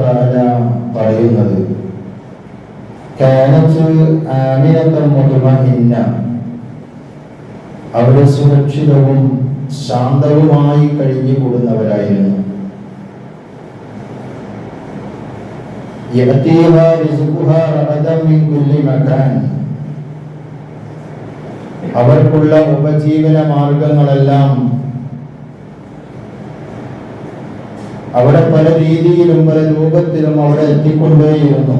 താല പറയുന്നത്. അവിടെ സുരക്ഷിതവും ശാന്തവുമായി കഴിഞ്ഞുകൂടുന്നവരായിരുന്നു. അവർക്കുള്ള ഉപജീവന മാർഗങ്ങളെല്ലാം അവിടെ പല രീതിയിലും പല രൂപത്തിലും അവിടെ എത്തിക്കൊണ്ടേയിരുന്നു.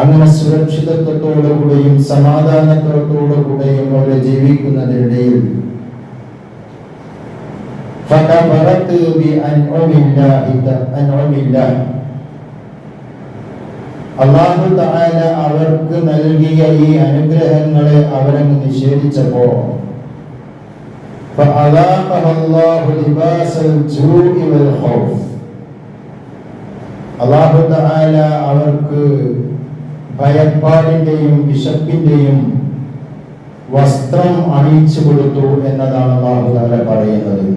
അങ്ങനെ സുരക്ഷിതത്വത്തോടുകൂടെയും സമാധാനത്തോടുകൂടെയും അവരെ ജീവിക്കുന്നതിനിടയിൽ അള്ളാഹു അവർക്ക് നൽകിയ ഈ അനുഗ്രഹങ്ങളെ അവരങ്ങ് നിഷേധിച്ചപ്പോ فأذاقها الله لباس الجوع والخوف അള്ളാഹു താല അവർക്ക് ഭയപ്പാടിന്റെയും വിശപ്പിന്റെയും വസ്ത്രം അണിയിച്ചു കൊടുത്തു എന്നതാണ് അള്ളാഹു താല പറയുന്നത്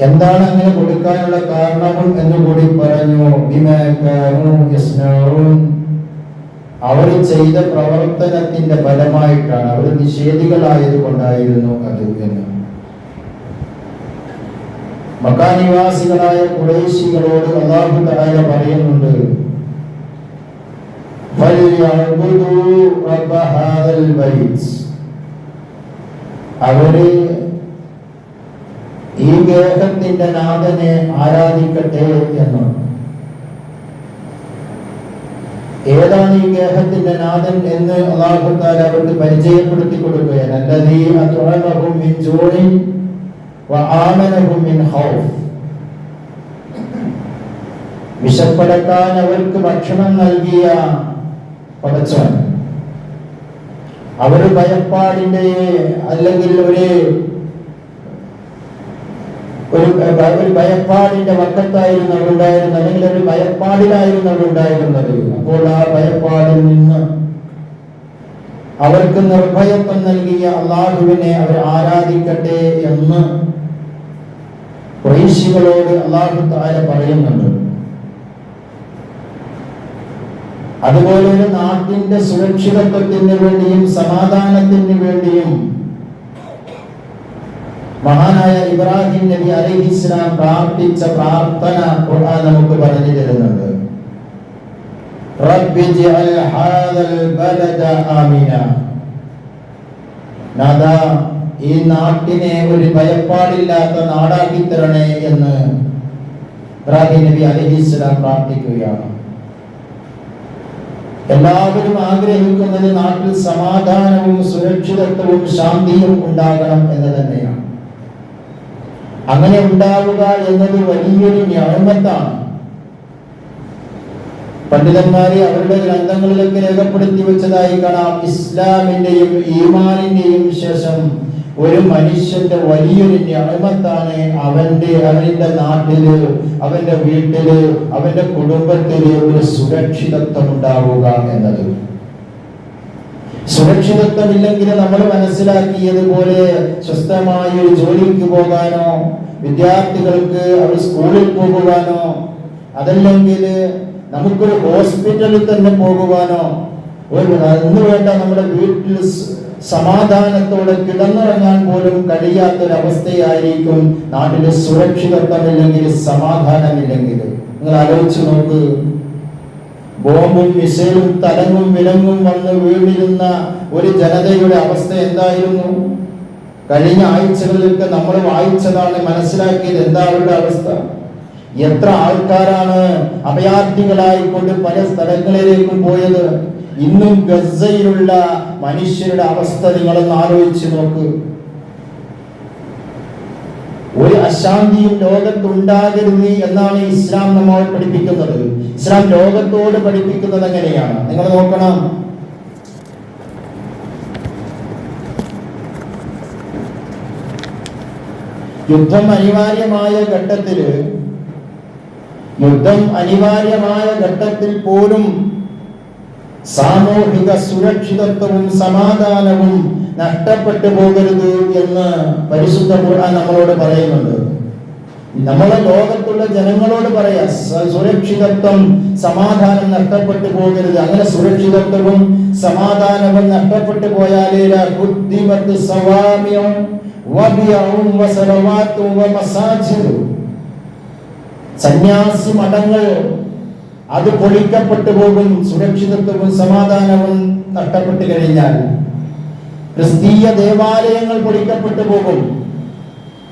എന്താണ് അങ്ങനെ കൊടുക്കാനുള്ള കാരണവും എന്ന് കൂടി പറഞ്ഞു അവർ ചെയ്ത പ്രവർത്തനത്തിന്റെ ഫലമായിട്ടാണ് അവർ നിഷേധികളായത് കൊണ്ടായിരുന്നു അത് എന്ന്. മക്കാനിവാസികളായ കുറേശികളോട് അള്ളാഹു പറയുന്നുണ്ട് അവർ ഈ ഗേഹത്തിന്റെ നാഥനെ ആരാധിക്കട്ടെ എന്ന്. ഏതാണ് ഈ ഗേഹത്തിന്റെ നാഥൻ എന്ന് അള്ളാഹുത്താൽ അവർക്ക് പരിചയപ്പെടുത്തി കൊടുക്കുകയാണ്. വിശപ്പെടുത്താൻ അവർക്ക് ഭക്ഷണം നൽകിയ പടച്ചവൻ. അവർ ഭയപ്പാടിന്റെ അല്ലെങ്കിൽ ഒരു ഒരു ഒരു ഭയപ്പാടിന്റെ വക്കത്തായിരുന്നു അവരുണ്ടായിരുന്നത് അല്ലെങ്കിൽ ഒരു ഭയപ്പാടിലായിരുന്നു അവരുണ്ടായിരുന്നത് അപ്പോൾ ആ ഭയപ്പാടിൽ നിന്ന് അവർക്ക് നിർഭയത്വം നൽകിയ അള്ളാഹുവിനെ അവർ ആരാധിക്കട്ടെ എന്ന് കുറേശികളോട് അള്ളാഹു താര പറയുന്നുണ്ട്. അതുപോലെ ഒരു നാട്ടിന്റെ സുരക്ഷിതത്വത്തിന് വേണ്ടിയും സമാധാനത്തിന് വേണ്ടിയും മഹാനായ ഇബ്രാഹിം നബി അലൈഹി ഇസ്ലാം പ്രാർത്ഥിച്ച പ്രാർത്ഥന ഖുർആൻ നമുക്ക് പറഞ്ഞു തരുന്നുണ്ട്. റബ്ബി ജഅൽ ഹാദൽ ബലദ ആമിന. നദ ഈ നാട്ടിനെ ഒരു ഭയപ്പാടില്ലാത്ത നാടാക്കി തരണേ എന്ന് ഇബ്രാഹിം നബി അലൈഹി ഇസ്ലാം പ്രാർത്ഥിക്കുകയാണ്. എല്ലാവരും ആഗ്രഹിക്കുന്നത് നാട്ടിൽ സമാധാനവും സുരക്ഷിതത്വവും ശാന്തിയും ഉണ്ടാകണം എന്ന് തന്നെയാണ്. അങ്ങനെ ഉണ്ടാവുക എന്നത് വലിയൊരു ഞാമത്താണ്. പണ്ഡിതന്മാരെ അവരുടെ ഗ്രന്ഥങ്ങളിലൊക്കെ രേഖപ്പെടുത്തി വെച്ചതായി കാണാം. ഇസ്ലാമിന്റെയും ഈമാനിന്റെയും ശേഷം ഒരു മനുഷ്യന്റെ വലിയൊരു ഞാമത്താണ് അവന്റെ അവന്റെ നാട്ടിൽ അവന്റെ വീട്ടിൽ അവന്റെ കുടുംബത്തിൽ ഒരു സുരക്ഷിതത്വം ഉണ്ടാവുക എന്നത്. സുരക്ഷിതത്വമില്ലെങ്കിൽ നമ്മൾ മനസ്സിലാക്കിയതുപോലെ സ്വസ്ഥമായി ഒരു ജോലിക്ക് പോകാനോ വിദ്യാർത്ഥികൾക്ക് അവർ സ്കൂളിൽ പോകുവാനോ അതല്ലെങ്കിൽ നമുക്കൊരു ഹോസ്പിറ്റലിൽ തന്നെ പോകുവാനോ ഒരു അന്ന് വേണ്ട നമ്മുടെ വീട്ടിൽ സമാധാനത്തോടെ കിടന്നുറങ്ങാൻ പോലും കഴിയാത്തൊരവസ്ഥയായിരിക്കും നാട്ടിലെ സുരക്ഷിതത്വമില്ലെങ്കിൽ സമാധാനമില്ലെങ്കിൽ. നിങ്ങൾ ആലോചിച്ച് നോക്ക്. ബോംബും മിസൈലും തലങ്ങും വിലങ്ങും വന്ന് വീണിരുന്ന ഒരു ജനതയുടെ അവസ്ഥ എന്തായിരുന്നു? കഴിഞ്ഞ ആഴ്ചകളിലൊക്കെ നമ്മൾ വായിച്ചതാണ് മനസ്സിലാക്കിയത് എന്താ അവരുടെ അവസ്ഥ? എത്ര ആൾക്കാരാണ് അഭയാർത്ഥികളായിക്കൊണ്ട് പല സ്ഥലങ്ങളിലേക്കും പോയത്? ഇന്നും ഗസയിലുള്ള മനുഷ്യരുടെ അവസ്ഥ നിങ്ങളൊന്ന് ആലോചിച്ച് നോക്ക്. ഒരു അശാന്തിയും ലോകത്തുണ്ടാകരുത് എന്നാണ് ഇസ്ലാം നമ്മൾ പഠിപ്പിക്കുന്നത്. ഇസ്ലാം ലോകത്തോട് പഠിപ്പിക്കുന്നത് എങ്ങനെയാണ്? നിങ്ങൾ നോക്കണം. യുദ്ധം അനിവാര്യമായ ഘട്ടത്തിൽ യുദ്ധം അനിവാര്യമായ ഘട്ടത്തിൽ പോലും സാമൂഹിക സുരക്ഷിതത്വവും നമ്മളെ ലോകത്തുള്ള ജനങ്ങളോട് പറയാ സുരക്ഷിതത്വം സമാധാനം നഷ്ടപ്പെട്ടു പോകരുത്. അങ്ങനെ സുരക്ഷിതത്വവും സമാധാനവും നഷ്ടപ്പെട്ടു പോയാലേ വസലവാത്തും സന്യാസി മതങ്ങൾ അത് പൊളിക്കപ്പെട്ടു പോകും സുരക്ഷിതത്വവും സമാധാനവും നഷ്ടപ്പെട്ടു കഴിഞ്ഞാൽ. ക്രിസ്തീയ ദേവാലയങ്ങൾ പൊളിക്കപ്പെട്ടു പോകും.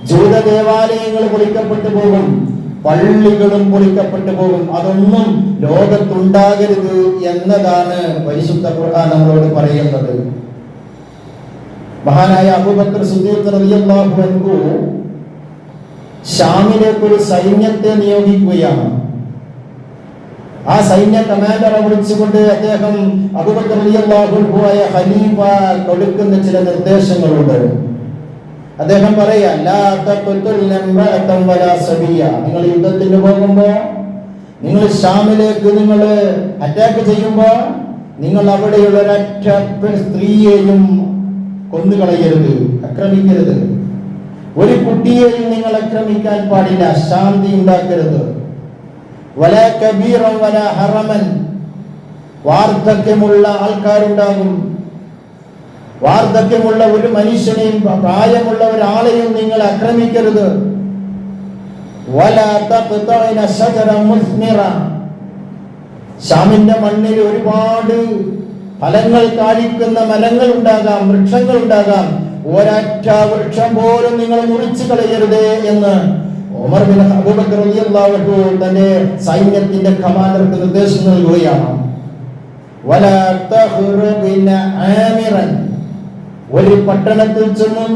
ജൂത ദേവാലയങ്ങൾ പൊളിക്കപ്പെട്ടു പോകും. പള്ളികളും പൊളിക്കപ്പെട്ടു പോകും. അതൊന്നും ലോകത്തുണ്ടാകരുത് എന്നതാണ് പരിശുദ്ധ ഖുർആൻ നമ്മളോട് പറയുന്നത്. മഹാനായ അബൂബക്കർ അൻഹു ഷാമിലേക്ക് ഒരു സൈന്യത്തെ നിയോഗിക്കുകയാണ്. ആ സൈന്യ കമാൻഡറെ വിളിച്ചുകൊണ്ട് അദ്ദേഹം ഖലീഫ കൊടുക്കുന്ന ചില നിർദ്ദേശങ്ങളുണ്ട്. അദ്ദേഹം പറയാ നിങ്ങൾ യുദ്ധത്തിന് പോകുമ്പോ നിങ്ങൾ ഷാമിലേക്ക് നിങ്ങൾ അറ്റാക്ക് ചെയ്യുമ്പോ നിങ്ങൾ അവിടെയുള്ള ഒരൊറ്റ സ്ത്രീയെയും കൊന്നുകളയരുത് ആക്രമിക്കരുത്. ഒരു കുട്ടിയെയും നിങ്ങൾ ആക്രമിക്കാൻ പാടില്ല ശാന്തി ഉണ്ടാക്കരുത്. ഹറമൻ. വാർദ്ധക്യമുള്ള ആൾക്കാരുണ്ടാകും. വാർദ്ധക്യമുള്ള ഒരു മനുഷ്യനെയും പ്രായമുള്ള ഒരാളെയും നിങ്ങൾ ആക്രമിക്കരുത്. ഷാമിന്റെ മണ്ണിൽ ഒരുപാട് ഫലങ്ങൾ കാണിക്കുന്ന മരങ്ങൾ ഉണ്ടാകാം വൃക്ഷങ്ങൾ ഉണ്ടാകാം. ഒരൊറ്റ വൃക്ഷം പോലും നിങ്ങൾ മുറിച്ചു കളയരുതേ എന്ന് ഉമർ ബിൻ അബൂബക്കർ റളിയല്ലാഹു തന്റെ സൈന്യത്തിന്റെ കമാൻഡർക്ക് നിർദ്ദേശം നൽകുകയാണ്. വല തഖ്റുബിന ആമിറൻ. ഒരു പട്ടണത്തിൽ ചെന്നും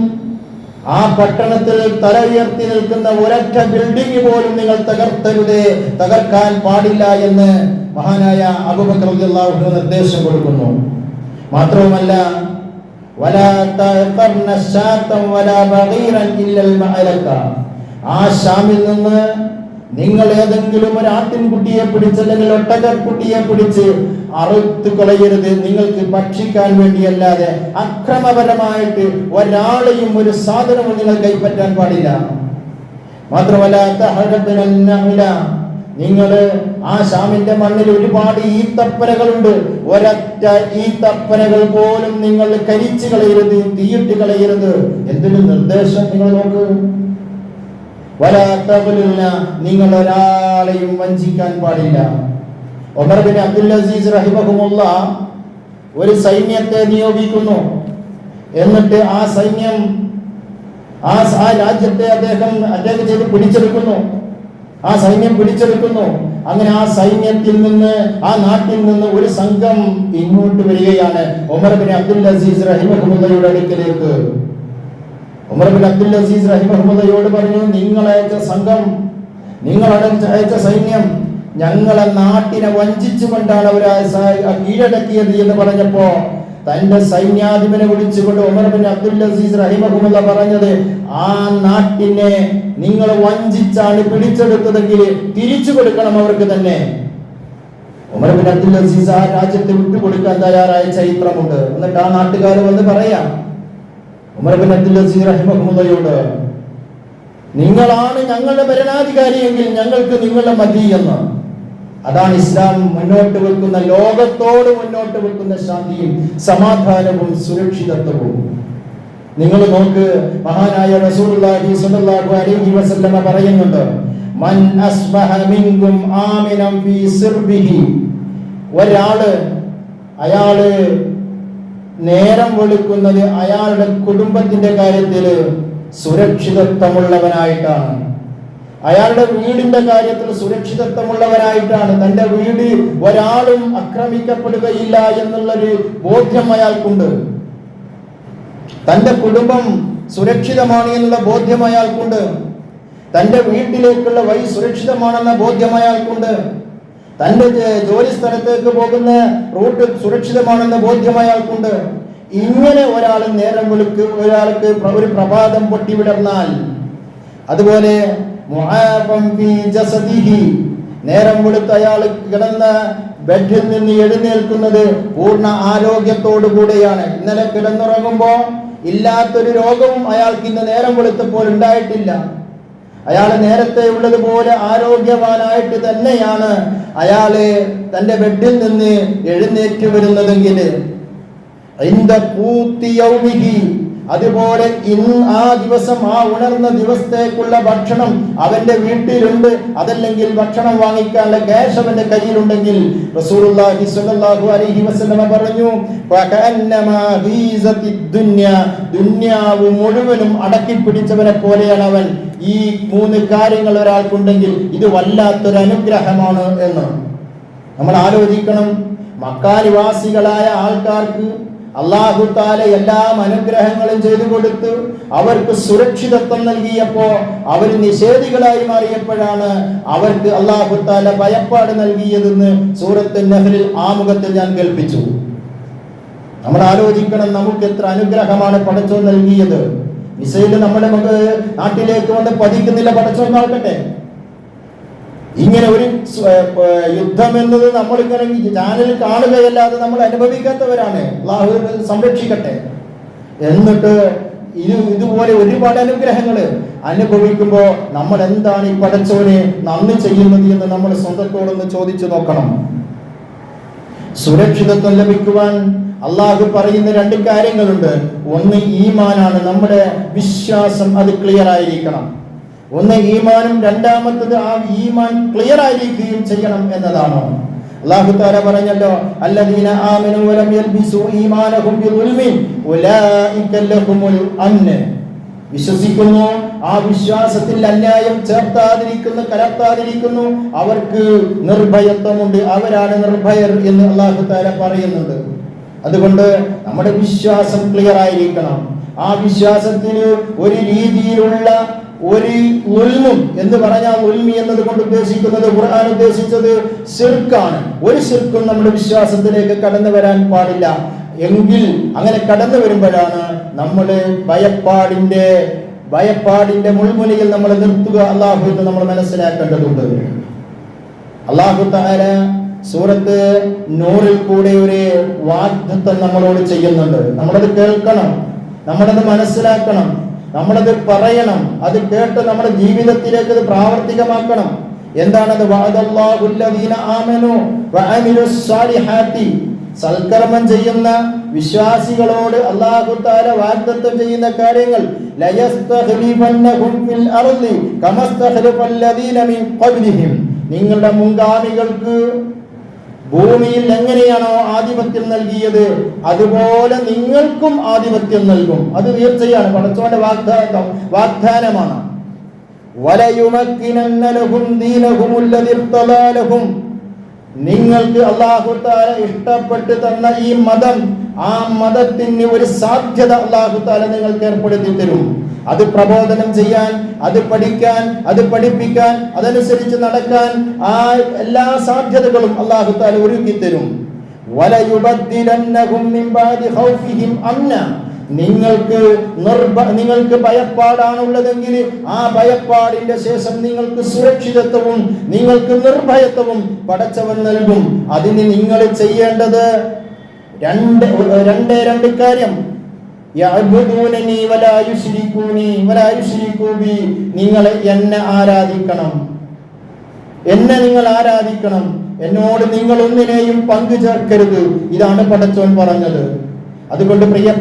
ആ പട്ടണത്തിൽ തല ഉയർത്തി നിൽക്കുന്ന ഒരൊറ്റ ബിൽഡിംഗ് പോലും നിങ്ങൾ തകർത്തരുതേ തകർക്കാൻ പാടില്ല എന്ന് മഹാനായ അബൂബക്കർ റളിയല്ലാഹു നിർദ്ദേശം കൊടുക്കുന്നു. മാത്രവുമല്ല വല തഖർന ശാതം വല ബഗീറൻ ഇല്ലൽ മഅലക ആ ഷാമിൽ നിന്ന് നിങ്ങൾ ഏതെങ്കിലും ഒരു ആട്ടിൻകുട്ടിയെ പിടിച്ച് അല്ലെങ്കിൽ ഒട്ടകക്കുട്ടിയെ പിടിച്ച് അറുത്തു കളയരുത് നിങ്ങൾക്ക് ഭക്ഷിക്കാൻ വേണ്ടിയല്ലാതെ അക്രമപരമായിട്ട് ഒരാളെയും ഒരു സാധനവും നിങ്ങൾ കൈപ്പറ്റാൻ പാടില്ല മാത്രമല്ല നിങ്ങൾ. ആ ശാമിന്റെ മണ്ണിൽ ഒരുപാട് ഈത്തപ്പനകളുണ്ട് ഒരൊറ്റ ഈത്തപ്പനകൾ പോലും നിങ്ങൾ കരിച്ചു കളയരുത് തീയിട്ട് കളയരുത് എന്തൊരു നിർദ്ദേശം നിങ്ങൾ നോക്ക്. നിങ്ങൾ ഒരാളെയും വഞ്ചിക്കാൻ പാടില്ല. ബിൻ അബ്ദുൽ അസീസ് റഹിമഹുമുള്ള ഒരു സൈന്യത്തെ നിയോഗിക്കുന്നു. എന്നിട്ട് ആ സൈന്യം ആ ആ രാജ്യത്തെ അദ്ദേഹം അദ്ദേഹം ചെയ്ത് പിടിച്ചെടുക്കുന്നു. ആ സൈന്യം പിടിച്ചെടുക്കുന്നു. അങ്ങനെ ആ സൈന്യത്തിൽ നിന്ന് ആ നാട്ടിൽ നിന്ന് ഒരു സംഘം ഇങ്ങോട്ട് വരികയാണ് ഒമർ ബിൻ അബ്ദുൽ അസീസ് റഹിമഹുമുള്ളയുടെ അടുക്കലേക്ക്. അബ്ദുൽ അസീസ് പറഞ്ഞു നിങ്ങൾ സംഘം നിങ്ങൾ അയച്ച സൈന്യം ഞങ്ങളെ നാട്ടിനെ വഞ്ചിച്ചുകൊണ്ടാണ് അവർ കീഴടക്കിയത് എന്ന് പറഞ്ഞപ്പോ തന്റെ സൈന്യാധിപനെ വിളിച്ചുകൊണ്ട് ഉമർ ബിൻ അബ്ദുൽ അസീസ് റഹിമഹുമുല്ല പറഞ്ഞത് ആ നാട്ടിനെ നിങ്ങൾ വഞ്ചിച്ചാണ് പിടിച്ചെടുത്തതെങ്കിൽ തിരിച്ചു കൊടുക്കണം അവർക്ക് തന്നെ. ഉമർ ബിൻ അബ്ദുൽ അസീസ് ആ രാജ്യത്തെ വിട്ടുകൊടുക്കാൻ തയ്യാറായ ചരിത്രമുണ്ട്. എന്നിട്ട് ആ നാട്ടുകാർ വന്ന് പറയാം ഉമർ ബിൻ അബ്ദുൽ അസീസ് റഹിമഹുല്ലയോട് നിങ്ങളാണ് ഞങ്ങളുടെ ഭരണാധികാരിയെങ്കിൽ ഞങ്ങൾക്ക് നിങ്ങളുടെ മതി എന്ന്. അതാണ് ഇസ്ലാം മുന്നോട്ട് വെക്കുന്ന ലോകത്തോട് മുന്നോട്ട് വെക്കുന്ന ശാന്തിയും സമാധാനവും സുരക്ഷിതത്വവും. നിങ്ങൾ നോക്ക് മഹാനായ റസൂലുള്ളാഹി സ്വല്ലല്ലാഹു അലൈഹി വസല്ലമ പറയുന്നുണ്ട് മൻ മിൻകും ആമിനം ഫീ സിർബിഹി. ഒരാൾ അയാൾ നേരം വെളുക്കുന്നത് അയാളുടെ കുടുംബത്തിന്റെ കാര്യത്തിൽ സുരക്ഷിതത്വമുള്ളവനായിട്ടാണ്. അയാളുടെ വീടിന്റെ കാര്യത്തിൽ സുരക്ഷിതത്വമുള്ളവനായിട്ടാണ്. തന്റെ വീട് ഒരാളും ആക്രമിക്കപ്പെടുകയില്ല എന്നുള്ളൊരു ബോധ്യം അയാൾക്കുണ്ട്. തന്റെ കുടുംബം സുരക്ഷിതമാണ് എന്നുള്ള ബോധ്യം അയാൾക്കുണ്ട്. തന്റെ വീട്ടിലേക്കുള്ള വഴി സുരക്ഷിതമാണെന്ന ബോധ്യം അയാൾക്കുണ്ട്. തന്റെ ജോലി സ്ഥലത്തേക്ക് പോകുന്ന റൂട്ട് സുരക്ഷിതമാണെന്ന ബോധ്യം അയാൾക്കുണ്ട്. ഇങ്ങനെ ഒരാൾ നേരം വിളിക്ക് ഒരാൾക്ക് ഒരു പ്രഭാതം പൊട്ടിവിടർന്നാൽ അതുപോലെ നേരം വെളുത്ത് അയാൾ കിടന്ന ബെഡിൽ നിന്ന് എഴുന്നേൽക്കുന്നത് പൂർണ ആരോഗ്യത്തോടു കൂടെയാണ്. ഇന്നലെ കിടന്നുറങ്ങുമ്പോ ഇല്ലാത്തൊരു രോഗവും അയാൾക്ക് ഇന്ന് നേരം വെളുത്തപ്പോൾ ഉണ്ടായിട്ടില്ല. അയാൾ നേരത്തെ ഉള്ളതുപോലെ ആരോഗ്യവാനായിട്ട് തന്നെയാണ് അയാൾ തന്റെ ബെഡിൽ നിന്ന് എഴുന്നേറ്റ് വരുന്നതെങ്കിൽ അതുപോലെ ഇന്ന് ആ ദിവസം ആ ഉണർന്ന ദിവസത്തേക്കുള്ള ഭക്ഷണം അവന്റെ വീട്ടിലുണ്ട്. അതല്ലെങ്കിൽ ഭക്ഷണം വാങ്ങിക്കാനുള്ള ക്യാഷ് അവന്റെ കയ്യിലുണ്ടെങ്കിൽ റസൂലുള്ളാഹി സ്വല്ലല്ലാഹു അലൈഹി പറഞ്ഞു ദുനിയാവ് മുഴുവനും അടക്കി പിടിച്ചവനെ പോലെയാണ് അവൻ. ഈ മൂന്ന് കാര്യങ്ങൾ ഒരാൾക്കുണ്ടെങ്കിൽ ഇത് വല്ലാത്തൊരു അനുഗ്രഹമാണ് എന്ന്. നമ്മൾ ആലോചിക്കണം. മക്കാനിവാസികളായ ആൾക്കാർക്ക് അള്ളാഹു താല എല്ലാം അനുഗ്രഹങ്ങളും ചെയ്തു കൊടുത്തു. അവർക്ക് സുരക്ഷിതത്വം നൽകിയപ്പോ അവർ നിഷേധികളായി മാറിയപ്പോഴാണ് അവർക്ക് അള്ളാഹു താല ഭയപ്പാട് നൽകിയതെന്ന് സൂറത്ത് നെഹ്റിൽ ആമുഖത്തിൽ ഞാൻ കേൾപ്പിച്ചു. നമ്മൾ ആലോചിക്കണം നമുക്ക് എത്ര അനുഗ്രഹമാണ് പടച്ചോ നൽകിയത്. മിസൈൽ നമ്മുടെ നമുക്ക് നാട്ടിലേക്ക് വന്ന് പതിക്കുന്നില്ല പടച്ചോ നോക്കട്ടെ. ഇങ്ങനെ ഒരു യുദ്ധം എന്നത് നമ്മളിങ്ങനെ ചാനലിൽ കാണുകയല്ലാതെ നമ്മൾ അനുഭവിക്കാത്തവരാണ്. സംരക്ഷിക്കട്ടെ. എന്നിട്ട് ഇത് ഇതുപോലെ ഒരുപാട് അനുഗ്രഹങ്ങൾ അനുഭവിക്കുമ്പോൾ നമ്മൾ എന്താണ് ഈ പടച്ചോനെ നന്ദി ചെയ്യുന്നത് എന്ന് നമ്മൾ സ്വന്തത്തോടൊന്ന് ചോദിച്ചു നോക്കണം. സുരക്ഷിതത്വം ലഭിക്കുവാൻ അള്ളാഹു പറയുന്ന രണ്ട് കാര്യങ്ങളുണ്ട്. ഒന്ന് ഈമാനാണ്. നമ്മുടെ വിശ്വാസം അത് ക്ലിയർ ആയിരിക്കണം. ഒന്ന് ഈമാനും രണ്ടാമത്തത് ആ ഈമാൻ ക്ലിയർ ആയിരിക്കുകയും ചെയ്യണം എന്നതാണ്. അള്ളാഹു പറഞ്ഞല്ലോ അല്ലദീന വലം ഈമാനഹും വിശ്വസിക്കുന്നു ആ വിശ്വാസത്തിൽ അന്യായം ചേർത്താതിരിക്കുന്നു കലർത്താതിരിക്കുന്നു അവർക്ക് നിർഭയത്വമുണ്ട് അവരാണ് നിർഭയർ എന്ന് അള്ളാഹു പറയുന്നത് പറയുന്നുണ്ട്. അതുകൊണ്ട് നമ്മുടെ വിശ്വാസം ക്ലിയർ ആയിരിക്കണം. ആ വിശ്വാസത്തിന് ഒരു രീതിയിലുള്ള ഒരു ഉൽമും എന്ന് പറഞ്ഞാൽ ഉൽമി എന്നത് കൊണ്ട് ഉദ്ദേശിക്കുന്നത് ഖുർആൻ ഉദ്ദേശിച്ചത് ശിർക്കാണ്. ഒരു ശിർക്കും നമ്മുടെ വിശ്വാസത്തിലേക്ക് കടന്നു വരാൻ പാടില്ല. എങ്കിൽ അങ്ങനെ കടന്നു വരുമ്പോഴാണ് നമ്മൾ ഭയപ്പാടിന്റെ ഭയപ്പാടിന്റെ മുൾമുനയിൽ നമ്മൾ നിർത്തുക അള്ളാഹു എന്ന് നമ്മൾ മനസ്സിലാക്കേണ്ടതുണ്ട്. അള്ളാഹു താര സൂറത്ത് നൂറിൽ കൂടെ ഒരു വാഗ്ദത്തം നമ്മളോട് ചെയ്യുന്നുണ്ട്. നമ്മളത് കേൾക്കണം നമ്മളത് മനസ്സിലാക്കണം. നമ്മളത് പറയണം. അത് കേട്ട് നമ്മുടെ ജീവിതത്തിലേക്ക് അത് പ്രാവർത്തികമാക്കണം. എന്താണത്? സൽക്കർമ്മം ചെയ്യുന്ന വിശ്വാസികളോട് അല്ലാഹു തആല വാഗ്ദത്തം ചെയ്യുന്ന കാര്യങ്ങൾ. നിങ്ങളുടെ മുൻഗാമികൾക്ക് ഭൂമിയിൽ എങ്ങനെയാണോ ആധിപത്യം നൽകിയത് അതുപോലെ നിങ്ങൾക്കും ആധിപത്യം നൽകും. അത് തീർച്ചയാണ്. പടച്ചോന്റെ വാഗ്ദാനം വാഗ്ദാനമാണ്. നിങ്ങൾക്ക് അള്ളാഹു താല ഇഷ്ടപ്പെട്ട് തന്ന ഈ മതം ആ മതത്തിന് ഒരു സാധ്യത അള്ളാഹു താല നിങ്ങൾക്ക് ഏർപ്പെടുത്തി തരും. അത് പ്രബോധനം ചെയ്യാൻ അത് പഠിക്കാൻ അത് പഠിപ്പിക്കാൻ അതനുസരിച്ച് നടക്കാൻ ആ എല്ലാ സാധ്യതകളും അള്ളാഹു താല ഒരുക്കി തരും. നിങ്ങൾക്ക് നിർഭ നിങ്ങൾക്ക് ഭയപ്പാടാണുള്ളതെങ്കിൽ ആ ഭയപ്പാടിന്റെ ശേഷം നിങ്ങൾക്ക് സുരക്ഷിതത്വവും നിങ്ങൾക്ക് നിർഭയത്വവും പടച്ചവൻ നൽകും. അതിന് നിങ്ങൾ ചെയ്യേണ്ടത് രണ്ട് രണ്ടേ രണ്ട് കാര്യം. യഅ്ബുദൂനനി വലാ യുശ്രികൂനി വലാ യുശ്രികൂ ബി നിങ്ങൾ എന്നെ ആരാധിക്കണം. എന്നെ നിങ്ങൾ ആരാധിക്കണം. എന്നോട് നിങ്ങൾ ഒന്നിനെയും പങ്കു ചേർക്കരുത്. ഇതാണ് പടച്ചോൻ പറഞ്ഞത്. അതുകൊണ്ട് പ്രിയ